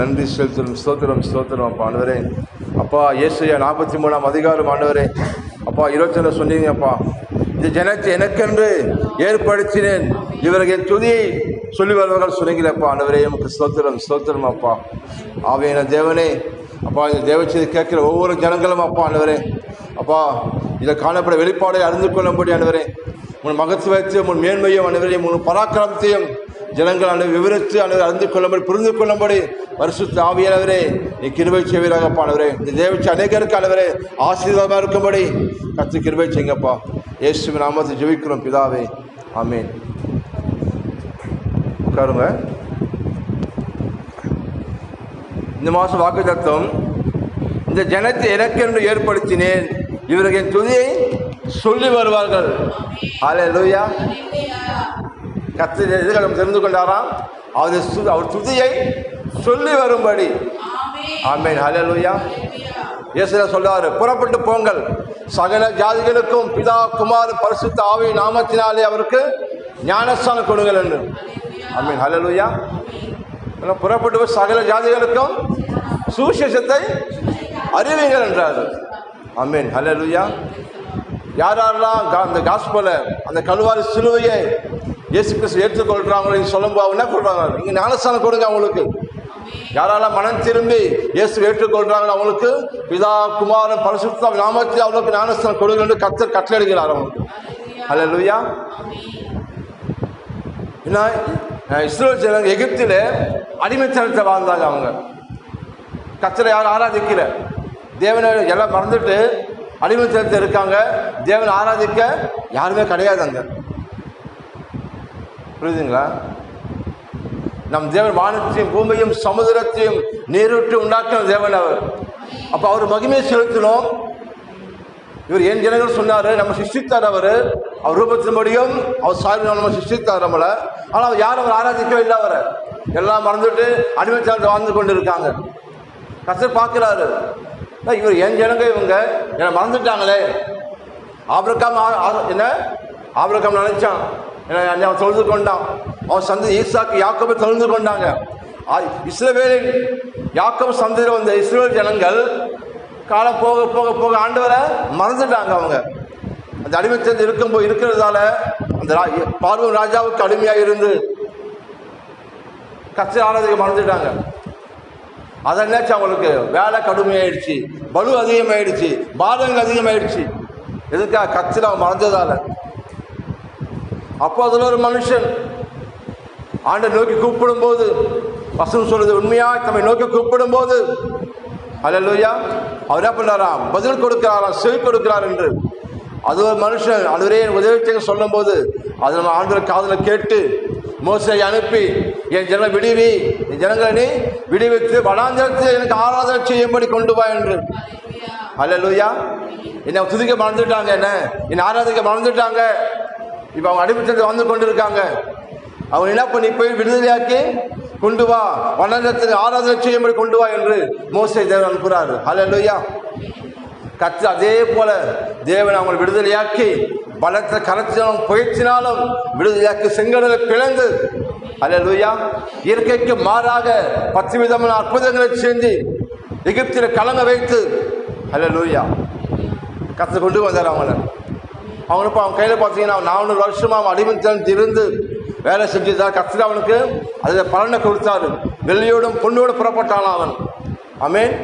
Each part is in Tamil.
நன்றி செலுத்தணும் ஸ்தோத்திரம் ஸ்தோத்திரம் அப்பா ஆண்டவரே. அப்பா இயேசுயா நாற்பத்தி மூணாம் அதிகாரம் ஆண்டவரே. அப்பா இருபத்தி சொன்னீங்க அப்பா. இந்த ஜனத்தை எனக்கென்று ஏற்படுத்தினேன். இவர்கள் துதியை சொல்லி வருவார்கள் சொன்னீங்களப்பா ஆண்டவரே. எமக்கு ஸ்தோத்திரம் ஸ்தோத்திரம் அப்பா. ஆவையான தேவனே அப்பா இந்த தேவச்சதை கேட்கிற ஒவ்வொரு ஜனங்களும் அப்பா ஆண்டவரே. அப்பா இதில் காணப்பட வெளிப்பாடை அறிந்து கொள்ளும்படி ஆண்டவரே. உன் மகத்துவத்தையும் உன் மேன்மையும் ஆண்டவரே உன் பராக்கிரமத்தையும் ஜனங்கள் ஆண்டு விவரித்து ஆண்டவர் அறிந்து கொள்ளும்படி புரிந்து கொள்ளும்படி பரிசுத்த ஆவியானவரே நீ கிருபை செய்வீராக இந்த தேவச்சி அநேகருக்கு ஆண்டவரே ஆசீர்வாதமாக இருக்கும்படி கத்து கிருபை செய்யுங்கப்பா. இயேசுவின் நாமத்தை ஜெபிக்கிறோம் பிதாவே. ஆமென். உட்காருங்க. இந்த மாதம் வாக்கு தத்துவம் இந்த ஜனத்தை எனக்கென்று ஏற்படுத்தினேன் இவர்கள் என் துதியை சொல்லி வருவார்கள். ஆலே லூயா கத்து எதிர்காலம் தெரிந்து கொண்டாராம். அவர் சு- அவர் துதியை சொல்லி வரும்படி. ஆமேன். ஹலலுயா லூயா இயேசுல சொல்றாரு புறப்பட்டு போங்கள். சகல ஜாதிகளுக்கும் பிதா குமார் பரிசுத்த ஆவி நாமத்தினாலே அவருக்கு ஞானஸ்தானம் கொடுங்கள் என்று. ஆமீன். ஹலலுயா புறப்பட்டு போய் சகல ஜாதிகளுக்கும் சுவிசேஷத்தை அறிவிங்கள் என்றார். ஆமீன். ஹலலுயா யார் யாரெல்லாம் கா- அந்த காஸ்பலை அந்த கல்வாரி சிலுவையை இயேசு கிறிஸ்து ஏற்றுக்கொள்கிறாங்களோ சொல்லும்போது என்ன சொல்றாங்க? நீங்க ஞானஸ்தானம் கொடுங்க அவங்களுக்கு. யாரெல்லாம் மனம் திரும்பி இயேசு ஏற்றுக்கொள்கிறாங்களோ அவங்களுக்கு பிதா குமாரன் பரிசுத்த நாமத்தில் அவங்களுக்கு ஞானஸ்தானம் கொடுங்க என்று கத்தர் கட்டளையிடுகிறார் அவங்களுக்கு. அல்ல லூயா என்ன? அஹ் ஜனங்க எகிப்தில் அடிமைத்தனத்தை வாழ்ந்தாங்க அவங்க. கத்தரை யாரும் ஆராதிக்கல. தேவனை எல்லாம் மறந்துட்டு அடிமைத்தனத்தில் இருக்காங்க. தேவனை ஆராதிக்க யாருமே கிடையாது அங்கே. புரியுதுங்களா? நம் தேவன் வானத்தையும் பூமியையும் சமுதிரத்தையும் நீரூற்றி உண்டாக்கின தேவன் அவர். அப்போ அவர் மகிமையை செலுத்தணும் இவர் என் ஜனங்கள் சொன்னார் நம்ம சிருஷ்டித்தார் அவர். அவர் ரூபத்தின்படியும் அவர் சாரி நம்ம சிருஷ்டித்தார் நம்மளை. ஆனால் அவர் யாரும் அவர் ஆராதிக்கவே இல்லை அவரை. எல்லாம் மறந்துட்டு அடிமைச்சாலத்தை வாழ்ந்து கொண்டு இருக்காங்க கஷ்டம் பார்க்குறாரு இவர் ஏன் ஜனங்க இவங்க? என்னை மறந்துட்டாங்களே. ஆபிரகாம் ஆ- என்ன? ஆபிரகாம் நினைச்சான். அவன் தொழுது கொண்டான் அவன் சந்தி ஈசாக்கு யாக்கோபை தொழுது கொண்டாங்க இஸ்ரவேலின் யாக்கம் சந்தையில் வந்த இஸ்ரேல் ஜனங்கள் காலம் போக போக போக ஆண்டவரை மறந்துட்டாங்க அவங்க. அந்த அடிமைத்தது இருக்கும்போது இருக்கிறதால அந்த ரா- பார்வன் ராஜாவுக்கு அடிமையாக இருந்து கச்சை ஆனதுக்கு மறந்துட்டாங்க. அதை என்னாச்சு அவங்களுக்கு? வேலை கடுமையாயிடுச்சு பலு அதிகமாயிடுச்சு பாதங்கள் அதிகமாயிடுச்சு. எதுக்காக? கச்சில் அவன் மறந்ததால. அப்போ அதில் ஒரு மனுஷன் ஆண்டை நோக்கி கூப்பிடும் போது வசனம் சொல்றது உண்மையா தம்மை நோக்கி கூப்பிடும் போது அல்லையா அவர் என்ன பண்ணாராம் பதில் கொடுக்கிறாராம் செவி கொடுக்கிறார் என்று. அது ஒரு மனுஷன் அதுவரே உதவி செய்ய சொல்லும்போது அதை நம்ம ஆண்டவர் காதில் கேட்டு மோசை அனுப்பி என் ஜன விடுவி என் ஜனங்களை நீ விடுவித்து வனாந்திரத்தில் எனக்கு ஆராதனை செய்யும்படி கொண்டு வா என்று. அல்ல லூயா என்ன துதிக்க மறந்துட்டாங்க என்ன? என் ஆராதிக்க மறந்துட்டாங்க. இப்போ அவங்க அடிமைத்தத்தை வந்து கொண்டு இருக்காங்க அவங்க என்ன பண்ணி போய் விடுதலையாக்கி கொண்டு வா. வனத்தில் ஆராதனை செய்யும்படி கொண்டு வா என்று மோசை தேவன் அனுப்புகிறாரு அல்லையா கத்து அதே போல தேவன் அவங்களை விடுதலையாக்கி பலத்த கரத்தினாலும் புயற்சினாலும் விடுதலையாக்கி செங்கடலை பிளந்து அல்லேலூயா இயற்கைக்கு மாறாக பத்து விதமான அற்புதங்களை செஞ்சு எகிப்தில் கலங்க வைத்து அல்லேலூயா கத்து கொண்டு வந்தார் அவங்களை. அவனுக்கு அவன் கையில் பார்த்தீங்கன்னா நானூறு வருஷமா அவன் அடிமைத்தன் இருந்து வேலை செஞ்சுதான் கத்திர அவனுக்கு அதில் பலனை கொடுத்தாரு. வெள்ளியோடும் பொண்ணோடு புறப்பட்டான் அவன். அமேன்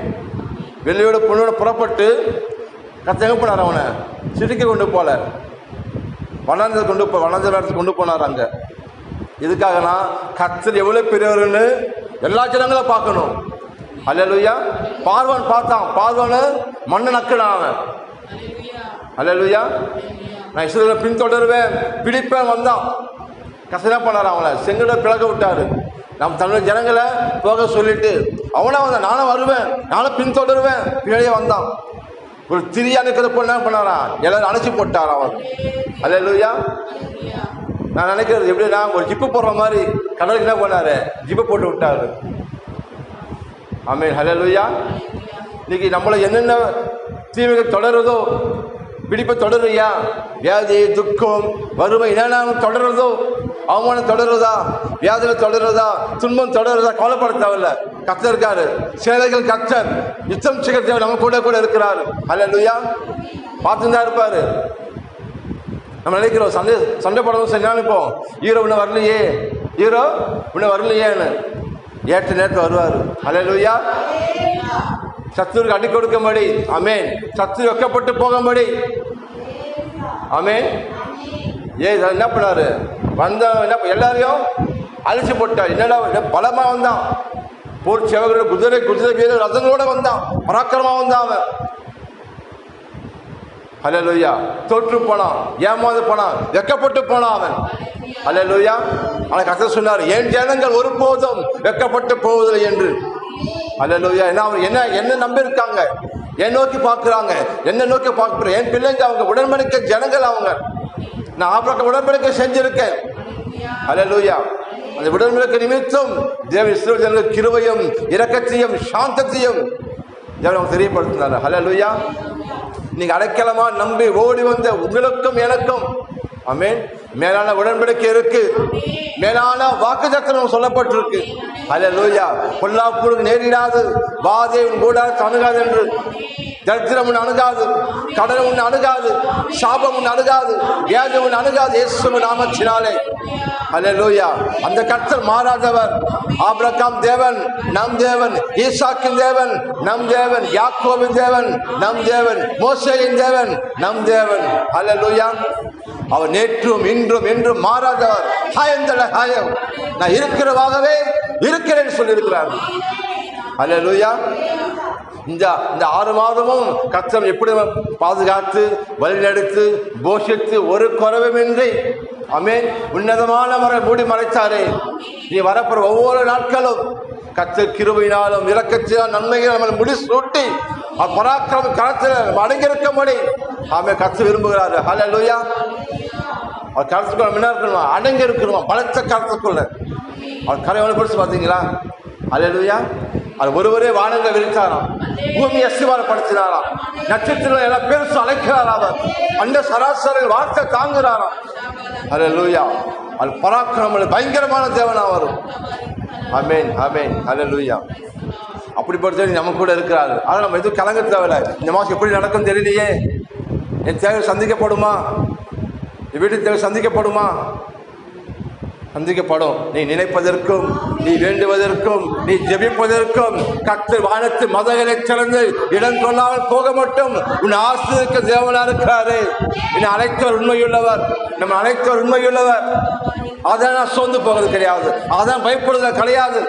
வெள்ளியோட பொண்ணோட புறப்பட்டு கத்த எங்கே போனார் அவனை? சிரிக்க கொண்டு போல. வனாந்தரை கொண்டு போ வனாந்தரத்துக்கு கொண்டு போனார் அங்கே. இதுக்காகனா கத்தர் எவ்வளோ பெரியவர்னு எல்லா ஜனங்களும் பார்க்கணும். அல்லலுயா பார்வன் பார்த்தான். பார்வனு மண்ணை நக்கினான் அவன். அல்லேலூயா நான் இஸ்ரேலை பின்தொடருவேன். பிடிப்பேன் வந்தான். கசனா பண்ணார் அவனை. செங்கட பிளக்க விட்டாரு. நம் தமிழ் ஜனங்களை போக சொல்லிட்டு அவனா வந்தான். நானும் வருவேன். நானும் பின்தொடருவேன். பின்னாடியே வந்தான். ஒரு திரியா நிற்கிறப்ப என்ன பண்ணாரா? எல்லாரும் அணைச்சி போட்டார் அவன்? அல்லேலூயா. நான் நினைக்கிறது எப்படின்னா ஒரு ஜிப்பு போடுற மாதிரி கடலுக்கு என்ன பண்ணாரு? ஜிப்பு போட்டு விட்டாரு. ஆமீன். லூயா இன்னைக்கு நம்மளை என்னென்ன தீமைகள் தொடருதோ பிடிப்பு தொடருயா வியாதி துக்கம் வறுமை என்னென்ன தொடருதோ? அவமானம் தொடருதா? வியாதிகள் தொடருதா? துன்பம் தொடருதா? கவலைப்பட தேவையில்ல. கத்தர் இருக்காரு. சேலைகள் கத்தர் யுத்தம் செய்கிற நம்ம கூட கூட இருக்கிறாரு. அல்ல பார்த்து தான் இருப்பாரு. நம்ம நினைக்கிறோம் சண்டை சண்டை போடவும் சரி நினைப்போம் ஹீரோ இன்னும் வரலையே. ஹீரோ இன்னும் வரலையேன்னு. ஏற்ற நேரத்தில் வருவார். அல்ல சத்துருக்கு அடி கொடுக்கும்படி. அமேன் சத்து வைக்கப்பட்டு போகும்படி. அமேன் ஏ என்ன பண்ணாரு? வந்த என்ன எல்லாரையும் அழிச்சு போட்டார். என்னடா என்ன பலமா வந்தான்? போர் சேவகரோட குதிரை குதிரை வீரர் ரதங்களோட வந்தான். பராக்கிரமா வந்தான் அவன். ஹalleluya. தோற்று போனான். ஏமாந்து போனான். வெக்கப்பட்டு போனான் அவன். ஹalleluya. ஆனா கர்த்தர் சொன்னார் என் ஜனங்கள் ஒருபோதும் வெக்கப்பட்டு போவதில்லை என்று. அல்லலோயா என்ன அவங்க என்ன என்ன நம்பி இருக்காங்க என் நோக்கி பார்க்குறாங்க. என்ன நோக்கி பார்க்குறேன் என் பிள்ளைங்க அவங்க உடன்படிக்கை ஜனங்கள் அவங்க. நான் ஆபிரக்க உடன்படிக்கை செஞ்சிருக்கேன். அல்லலோயா அந்த உடன்படிக்கை நிமித்தம் தேவ இஸ்ரோ ஜனங்கள் கிருவையும் இரக்கத்தையும் சாந்தத்தையும் தேவன் அவங்க தெரியப்படுத்தினார். ஹலலுயா நீங்கள் அடைக்கலமாக நம்பி ஓடி வந்த உங்களுக்கும் எனக்கும் அமேன் மேலான உடன்படிக்கை இருக்கு. மேலான வாக்குச்சத்தனம் சொல்லப்பட்டிருக்கு. அல்ல லூயா பொல்லாப்பூருக்கு நேரிடாது. வாதே உன் கூடாரத்தை என்று தரித்திரம் உன் அணுகாது கடல் உன் அணுகாது சாபம் உன் அணுகாது வியாதி உன் அணுகாது இயேசுவின் நாமத்தினாலே. ஹalleluya. அந்த கர்த்தர் மாறாதவர். ஆபிரகாம் தேவன் நம் தேவன் ஈசாக்கின் தேவன் நம் தேவன் யாக்கோவின் தேவன் நம் தேவன் மோசேயின் தேவன் நம் தேவன். ஹalleluya. அவர் நேற்றும் இன்றும் என்றும் மாறாதவர். ஹாயந்தல ஹாயம். நான் இருக்கிறவாகவே இருக்கிறேன் சொல்லியிருக்கிறார். அல்லா இந்த இந்த ஆறு மாதமும் கர்த்தர் எப்படி பாதுகாத்து வழிநடத்து போஷித்து ஒரு குறைவுமின்றி அமேன் உன்னதமான முறை மூடி மறைத்தாரே. நீ வரப்போற ஒவ்வொரு நாட்களும் கத்து கிருபையினாலும் இரக்கத்தினால் நன்மைகள் நம்ம முடி சூட்டி பராக்கிரம கரத்தில் நம்ம அடங்கியிருக்கும்படி ஆமே கத்து விரும்புகிறாரு. லூயா அவர் கரத்துக்குள்ள என்ன இருக்கணுமா? அடங்கி இருக்கணுமா பலத்த கருத்துக்குள்ள. அவர் கரை பிடிச்சு பார்த்தீங்களா? அல்லேலூயா அது ஒருவரே வானங்களை விரித்தாராம். பூமி அசிவாரப்படுத்தினாராம் நட்சத்திரம் எல்லாம் பெருசும் அழைக்கிறாராம் அவர். அந்த சராசரங்கள் வார்த்தை தாங்குகிறாராம். அல்லேலூயா அது பராக்கிரமம் பயங்கரமான தேவனா வரும் அமேன் அமேன் அல்லேலூயா அப்படிப்பட்ட நம்ம கூட இருக்கிறாரு. ஆனால் நம்ம எதுவும் கலங்க தேவையில்ல. இந்த மாதம் எப்படி நடக்கும் தெரியலையே. என் தேவை சந்திக்கப்படுமா? என் வீட்டு தேவை சந்திக்கப்படுமா? சந்திக்கப்படும். நீ நினைப்பதற்கும் நீ வேண்டுவதற்கும் நீ ஜெபிப்பதற்கும் கத்து வானத்து மதகளை சிறந்து இடம் கொள்ளாமல் போக மட்டும் உன் ஆசிரியருக்கு தேவனா இருக்கிறாரு என்னை அழைத்தவர் உண்மையுள்ளவர். நம்ம அழைத்தவர் உண்மையுள்ளவர். அதான் நான் சோர்ந்து போகிறது கிடையாது. அதான் பயப்படுதல் கிடையாது.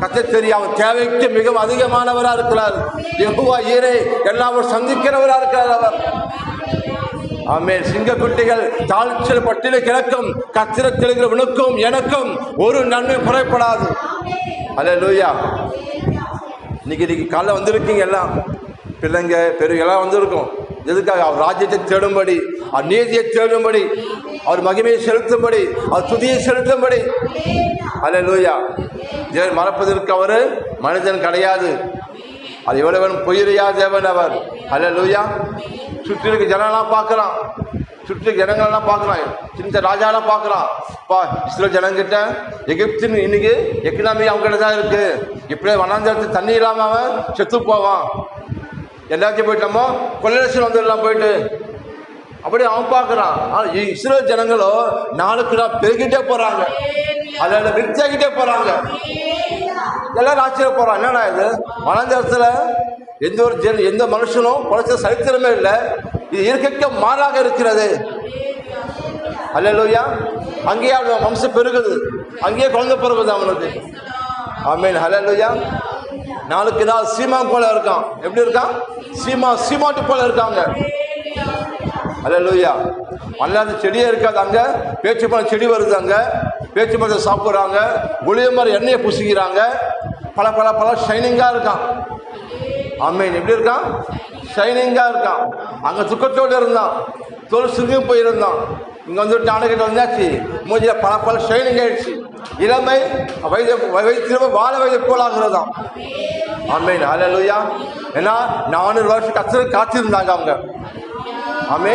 கத்தை தெரியும் அவர் தேவைக்கு மிகவும் அதிகமானவராக இருக்கிறார். யெகோவா ஈரே எல்லாம் சந்திக்கிறவராக இருக்கிறார் அவர். ஆமென். சிங்கக்குட்டிகள் தாழ்ச்சல் பட்டியல கிடக்கும் கத்திர தெலுங்குற உனக்கும் எனக்கும் ஒரு நன்மை குறைப்படாது அல்ல லூயா இன்னைக்கு இன்னைக்கு காலைல வந்திருக்கீங்க எல்லாம். பிள்ளைங்க பெரிய எல்லாம் வந்திருக்கும். எதுக்காக? அவர் ராஜ்யத்தை தேடும்படி அவர் நீதியை தேடும்படி அவர் மகிமையை செலுத்தும்படி அவர் துதியை செலுத்தும்படி. அல்லேலூயா தேவன் மறப்பதற்கு அவர் மனிதன் கிடையாது. அது எவ்வளவன் பொய்யா தேவன் அவர். அல்ல லூயா சுற்றி இருக்க ஜனங்களாம் பார்க்குறான் சுற்றி இருக்க ஜனங்களெல்லாம் பார்க்குறான் சின்ன ராஜாலாம் பார்க்குறான் பா இஸ்ரேல் ஜனங்கிட்ட எகிப்தின் இன்னைக்கு எக்கனாமி அவங்க கிட்ட தான் இருக்கு. இப்படியே வனாந்தரத்து தண்ணி இல்லாமல் அவன் செத்து போவான். எல்லாத்தையும் போயிட்டோமோ கொள்ளரசு வந்துடலாம் போயிட்டு. அப்படி அவன் பார்க்குறான். ஆனால் இஸ்ரேல் ஜனங்களோ நாளுக்கு நாள் பெருகிட்டே போகிறாங்க அதில் விருத்தியாகிட்டே போகிறாங்க எல்லாரும் போகிறாங்க என்னடா இது? வனாந்தரத்தில் எந்த ஒரு ஜென் எந்த மனுஷனும் குறைச்ச சரித்திரமே இல்லை. இது இயற்கைக்கு மாறாக இருக்கிறது. அல்லையா அங்கேயே அவன் வம்சம் பெருகுது. அங்கேயே குழந்தை பிறகுது அவனுக்கு. ஆமீன். ஹலலுயா நாளுக்கு நாள் சீமா போல இருக்கான். எப்படி இருக்கான்? சீமா சீமாட்டு போல இருக்காங்க. அல்ல லூயா அல்லாத செடியே இருக்காது அங்க. பேச்சு போன செடி வருது அங்க. பேச்சு மருந்து சாப்பிட்றாங்க ஒளிய மாதிரி எண்ணெயை பூசிக்கிறாங்க. பல பல பல ஷைனிங்காக இருக்கான். அம்மீன் எப்படி இருக்கான்? ஷைனிங்காக இருக்கான். அங்கே துக்கத்தோடு இருந்தான். தொழில் சுருங்கி போயிருந்தான். இங்கே வந்துட்டு நாடுகிட்ட வந்தாச்சு. மூஞ்சியில் பல பல ஷைனிங் ஆயிடுச்சு. இளமை வயது வயது வாழ வயது போலாகிறதாம் அம்மீன் அல்லையா ஏன்னா நானூறு வருஷம் கத்து காத்திருந்தாங்க அவங்க. ஆமே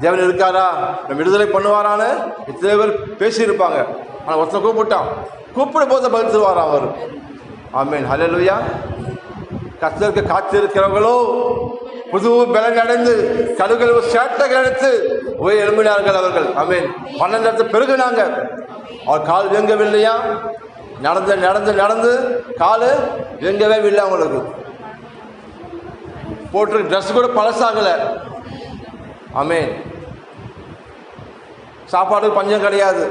தேவன் இருக்காரா? நம்ம விடுதலை பண்ணுவாரான்னு இத்தனை பேர் பேசியிருப்பாங்க. ஆனால் ஒருத்தனை கூப்பிட்டான். கூப்பிடும் போது பதில் தருவாராம் அவர்? ஆமீன். ஹalleluya. கர்த்தருக்கு காத்திருக்கிறவர்களோ புது பலன் அடைந்து கழுகள் சேட்டைகள் எடுத்து உயிர் எழும்பினார்கள் அவர்கள். ஆமீன். பன்னெண்டு இடத்து பெருகினாங்க. அவர் கால் இயங்கவில்லையா நடந்து நடந்து நடந்து கால் இயங்கவே இல்லை அவங்களுக்கு. போட்டு ட்ரெஸ் கூட பழசாகலை. அமேன் சாப்பாடு பஞ்சம் கிடையாது.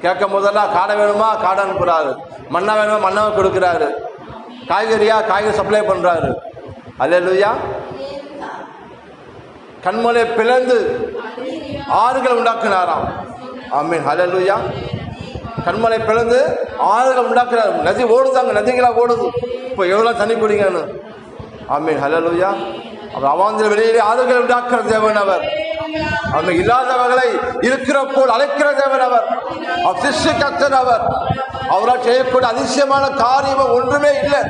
கேட்கும் போதெல்லாம் காடை வேணுமா? காடை அனுப்புகிறாரு மண்ணா வேணுமா? மண்ணாவை கொடுக்குறாரு. காய்கறியா? காய்கறி சப்ளை பண்ணுறாரு அல்லேலூயா. கண்மலை பிளந்து ஆறுகள் உண்டாக்குனாராம். ஆமீன். அல்லேலூயா. கண்மலை பிளந்து ஆறுகள் உண்டாக்குறாரு நதி ஓடுதாங்க நதிகளாக ஓடுது. இப்போ எவ்வளோ தண்ணி குடிங்கன்னு. ஆமீன். ஹலலூயா அவர் அவாந்திர வெளியிலே ஆறுகள் உண்டாக்குற தேவன் அவர். அவர் இல்லாதவர்களை இருக்கிற போல் அழைக்கிற தேவன் அவர். அவர் கத்தர் அவர். அவரால் செய்யக்கூடிய அதிசயமான காரியம் ஒன்றுமே இல்லை.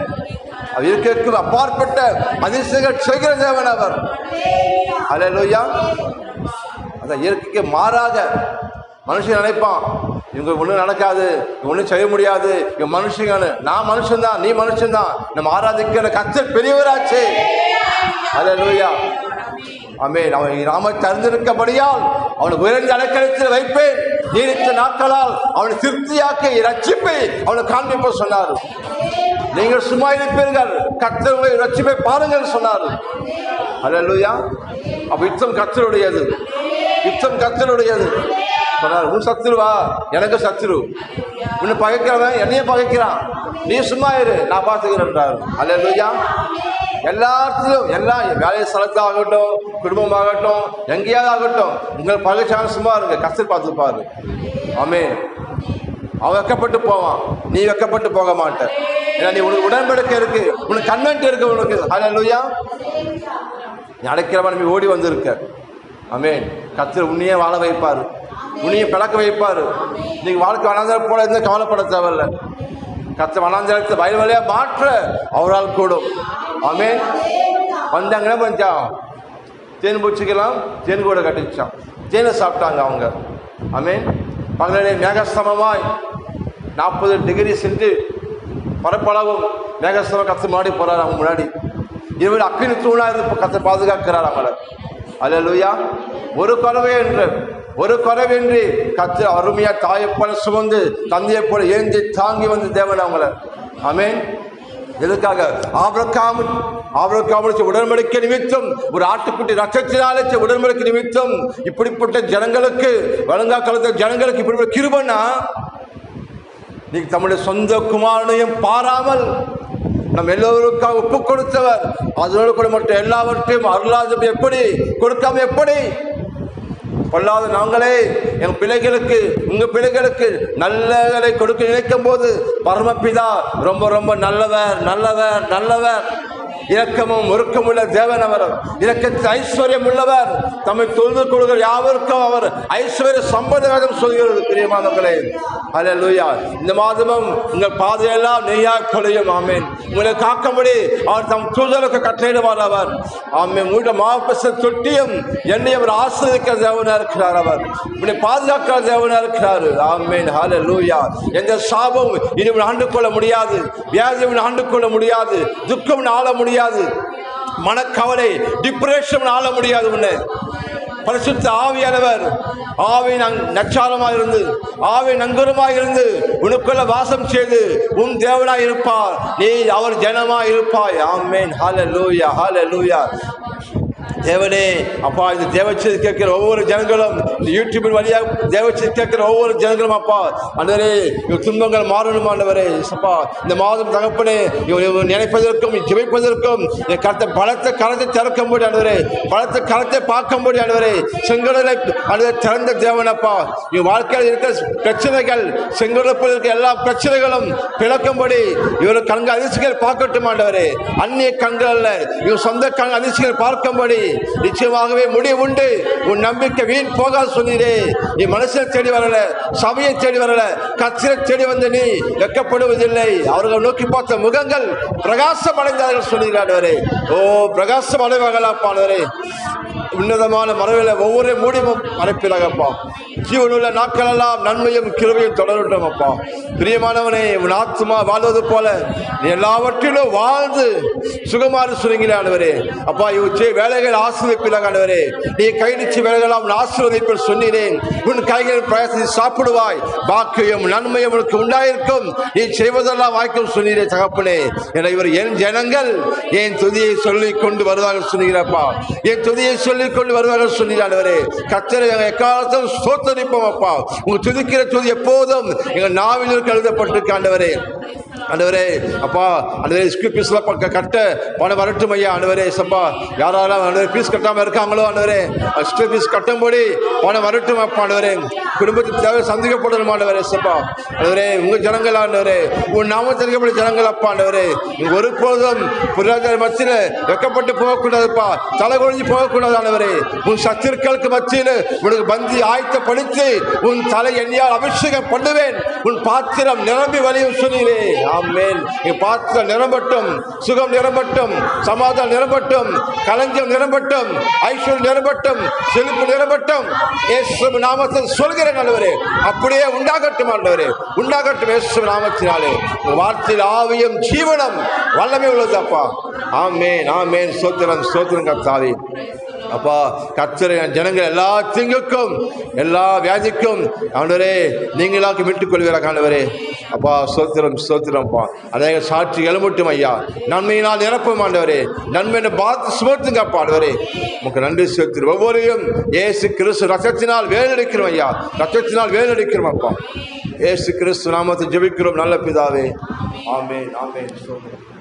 அவர் இருக்க அப்பாற்பட்ட அதிசயங்கள் செய்கிற தேவன் அவர். ஹalleluya அந்த இயற்கைக்கு மாறாக மனுஷன் நினைப்பான் இவங்க ஒன்றும் நடக்காது ஒன்றும் செய்ய முடியாது இவங்க மனுஷங்கன்னு. நான் மனுஷன்தான் நீ மனுஷன்தான். நம்ம ஆராதிக்கிற கத்தர் பெரியவராச்சே. லூயா அமே அவன் ராம தருந்திருக்கபடியால் அவனுக்கு உயர்ந்த அலக்கணத்தில் வைப்பேன். நீடித்த நாட்களால் அவனை திருப்தியாக்க ரட்சிப்பை அவனை காண்பிப்ப சொன்னார். நீங்கள் சும்மா இருப்பீர்கள். கத்தருடைய ரட்சிப்பை பாருங்கள் சொன்னார். அல்லேலூயா அப்ப யுத்தம் கத்தருடையது யுத்தம் கத்தருடையது சொன்னார் உன் சத்துருவா எனக்கு சத்துரு. உன்னை பகைக்கிறவன் என்னைய பகைக்கிறான். நீ சும்மா இரு நான் பார்த்துக்கிறேன்றார் அல்லேலூயா. எல்லாத்திலும் எல்லா வேலை ஸ்தலத்தாகட்டும் குடும்பமாகட்டும் எங்கேயாவது ஆகட்டும் உங்களை பகைச்சாலும் சும்மா இருங்க கஷ்டம் பார்த்துப்பாரு. ஆமே அவன் வெக்கப்பட்டு போவான். நீ வெக்கப்பட்டு போக மாட்டேன் ஏன்னா நீ உனக்கு உடன்படிக்கை இருக்கு. உனக்கு கன்வென்ட் இருக்கு உனக்கு. ஹalleluya நீ அடைக்கிறவன் நீ ஓடி வந்திருக்க. அமேன் கத்திர உன்னையே வாழ வைப்பார். உன்னையே பிளக்க வைப்பார். நீங்கள் வாழ்க்கை வனாந்தரம் போல இருந்தால் கவலைப்பட தேவையில்ல. கத்த வனாந்தரத்தை வயல் வழியாக மாற்ற அவரால் கூடும். ஆமென். வந்தாங்கன்னா கொஞ்சம் தேன் பூச்சிக்கலாம் தேன் கூட கட்டிச்சான். தேனை சாப்பிட்டாங்க அவங்க. ஆமென். பகலிலே மேகஸ்தமமாய் நாற்பது டிகிரி சென்று பரப்பளவும் மேகஸ்தம கத்து மாடி போகிறார் அவங்க முன்னாடி. இவர் அக்கினி தூணாக இருந்து கத்தை பாதுகாக்கிறார் அவங்கள. அல்லேலூயா. ஒரு பறவை என்று ஒரு குறைவின்றி கத்து அருமையா தாயை சுமந்து தந்தையை போல ஏந்தி தாங்கி வந்து தேவன் அவங்கள. அமேன் எதுக்காக ஆபரக்காம ஆபரக்காமலுக்கு உடன்படிக்கை நிமித்தம் ஒரு ஆட்டுக்குட்டி ரத்தத்தினாலே உடன்படிக்கை நிமித்தம் இப்படிப்பட்ட ஜனங்களுக்கு வழங்கா காலத்தில் ஜனங்களுக்கு இப்படிப்பட்ட கிருபனா? நீ தம்முடைய சொந்த குமாரனையும் பாராமல் நம் எல்லோருக்காக ஒப்பு கொடுத்தவர் அதனோடு கூட மட்டும் எல்லாவற்றையும் அருளாத எப்படி கொடுக்காம எப்படி? கொள்ளாத நாங்களே என் பிள்ளைகளுக்கு உங்க பிள்ளைகளுக்கு நல்லதை கொடுக்க நினைக்கும் போது பரமபிதா ரொம்ப ரொம்ப நல்லவர் நல்லவர் நல்லவர். இரக்கமும் ஒருக்கமுள்ள தேவன் அவர். இரக்கத்தில் ஐஸ்வர்யம் உள்ளவர் தம்மை தொழுது கொள்கிற யாவருக்கும் அவர் ஐஸ்வர்ய சம்பதம் சொல்கிறது பிரியமானவர்களே அல்லேலூயா இந்த மாதமும் உங்கள் பாதையெல்லாம் நெய்யாக கொலையும் ஆமேன். உங்களை காக்கும்படி அவர் தம் தூதலுக்கு கட்டளையிடுவார் அவர். ஆமேன். உங்களுடைய மாவட்ட தொட்டியும் என்னை அவர் ஆசிரியக்கிற தேவனாக இருக்கிறார் அவர். உன்னை பாதுகாக்கிற தேவனாக இருக்கிறார். ஆமேன். ஹால லூயா எந்த சாபம் இனி ஆண்டு கொள்ள முடியாது. வியாதி உன்னை ஆண்டு கொள்ள முடியாது. துக்கம் ஆள முடியாது. மனக்கவலை டிப்ரெஷன் ஆள முடியாது உன்னை. பரிசுத்த ஆவியானவர் ஆவி நச்சாரமாக இருந்து ஆவி நங்கரமாக இருந்து உனக்குள்ள வாசம் செய்து உன் தேவனாய் இருப்பார். நீ அவர் ஜனமாய் இருப்பாய். ஆமேன். ஹால லூயா ஹால லூயா தேவனே அப்பா இந்த தேவச்சது கேட்கிற ஒவ்வொரு ஜனங்களும் இந்த யூடியூபின் வழியாக தேவச்சது கேட்கிற ஒவ்வொரு ஜனங்களும் அப்பா அந்தவரே இவ் துன்பங்கள் மாறணும் ஆண்டவரே அப்பா இந்த மாதம் தகப்பனே இவ- நினைப்பதற்கும் ஜெபிப்பதற்கும் என் கருத்தை பலத்த கரத்தை திறக்கும்படி ஆண்டவரே பலத்த கரத்தை பார்க்கும்படி ஆண்டவரே செங்கடலை ஆண்டவரே திறந்த தேவனப்பா இவ் வாழ்க்கையில் இருக்கிற பிரச்சனைகள் செங்கடப்பில் இருக்கிற எல்லா பிரச்சனைகளும் பிளக்கும்படி இவர் கண்கள் அதிர்ச்சிகள் பார்க்கட்டும் ஆண்டவரே அந்நிய கண்கள் அல்ல இவர் சொந்த கண் அதிர்ச்சிகள் பார்க்கும்படி நிச்சயமாகவே முடிவு உண்டு. உன் நம்பிக்கை வீண் போகாது சொன்னீரே நீ மனுஷனை தேடி வரல சபையை தேடி வரல கத்திரை தேடி வந்து நீ வெட்கப்படுவதில்லை. அவர்கள் நோக்கி பார்த்த முகங்கள் பிரகாசம் அடைந்தார்கள் சொன்னீர்களே ஓ பிரகாசம் அடைவார்களாப்பானவரே உன்னதமான மரபில் ஒவ்வொரு மூடி மறைப்பிலாகப்பா ஜீவனுள்ள நாட்கள் எல்லாம் நன்மையும் கிருமையும் தொடரட்டும் அப்பா. பிரியமானவனே உன் ஆத்மா வாழ்வது போல எல்லாவற்றிலும் வாழ்ந்து சுகமாறு சுருங்கிலே ஆண்டவரே. அப்பா இவற்றை வேலைகள் ஆசிரியப்பிலாக ஆண்டவரே. நீ கை நிச்சு வேலைகளாம் உன் சொன்னேன். உன் கைகளில் பிரயாசத்தை சாப்பிடுவாய். பாக்கியம் நன்மையும் உனக்கு உண்டாயிருக்கும். நீ செய்வதெல்லாம் வாய்க்கும் சொன்னீரே தகப்பனே. என இவர் என் ஜனங்கள் என் துதியை சொல்லிக் கொண்டு வருவார்கள் சொன்னீரப்பா என் துதியை சொல்லிக் கொண்டு வருவார்கள் சொன்னீராண்டவரே கத்தரை எக்காலத்தில் சோத்த சோத்தரிப்போம் அப்பா. உங்க துதிக்கிற துதி எப்போதும் எங்கள் நாவில் எழுதப்பட்டிருக்க ஆண்டவரே. அனுவரே அப்பா ஆண்டவரே ஸ்கூல் ஃபீஸ்ல பக்க கட்ட பணம் வரட்டும் ஐயா ஆண்டவரே சப்பா. யாரெல்லாம் ஆண்டவரே பீஸ் கட்டாம இருக்காங்களோ ஆண்டவரே ஸ்கூல் ஃபீஸ் கட்டும்படி பணம் வரட்டும் அப்பா ஆண்டவரே குடும்பத்துக்கு தேவை சந்திக்கப்படணும் ஆண்டவரே சப்பா. ஆண்டவரே உங்க ஜனங்கள் ஆண்டவரே உன் நாமத்திற்கப்படி ஜனங்கள் அப்பா ஆண்டவரே ஒரு போதும் பொருளாதார மத்தியில் வெக்கப்பட்டு போகக்கூடாதுப்பா. தலை குழிஞ்சு போகக்கூடாது ஆண்டவரே உன் சத்திருக்களுக்கு மத்தியில் உனக்கு பந்தி ஆயத்தப்படுத்தி உன் தலை எண்ணியால் அபிஷேகம் பண்ணுவேன். உன் பாத்திரம் நிரம்பி வழியும் சொன்னீரே. ஆமேன். பாத்திரம் நிரம்பட்டும் சுகம் நிரம்பட்டும் சமாதானம் நிரம்பட்டும் களஞ்சியம் நிரம்பட்டும் ஐஸ்வர்யம் நிரம்பட்டும் செழிப்பு நிரம்பட்டும். இயேசு நாமத்தில் சொல்கிறேன் ஆண்டவரே அப்படியே உண்டாகட்டும் ஆண்டவரே உண்டாகட்டும் இயேசு நாமத்தினாலே. வார்த்தையில் ஆவியம் ஜீவனம் வல்லமை உள்ளது அப்பா ஆமேன் ஆமேன். சோத்திரம் சோத்திரம் கத்தாவே அப்பா கர்த்தரை ஜனங்கள் எல்லா திங்குக்கும் எல்லா வியாதிக்கும் ஆண்டவரே நீங்களாக்கு மீட்டுக் கொள்வீராக ஆண்டவரே. அப்பா சோத்திரம் சோத்திரம்ப்பா அநேக சாட்சி எழுமட்டும் ஐயா. நன்மையினால் நிரப்பும் ஆண்டவரே. நன்மையை பார்த்து சுமத்துங்க அப்பா ஆண்டவரே. உமக்கு நன்றி செலுத்திடும் ஒவ்வொருவரையும் ஏசு கிறிஸ்து ரத்தத்தினால் வேலடிக்கிறோம் ஐயா. ரத்தத்தினால் வேலடிக்கிறோம் அப்பா. ஏசு கிறிஸ்து நாமத்தை ஜெபிக்கிறோம் நல்ல பிதாவே. ஆமே ஆமே சோத்திரம்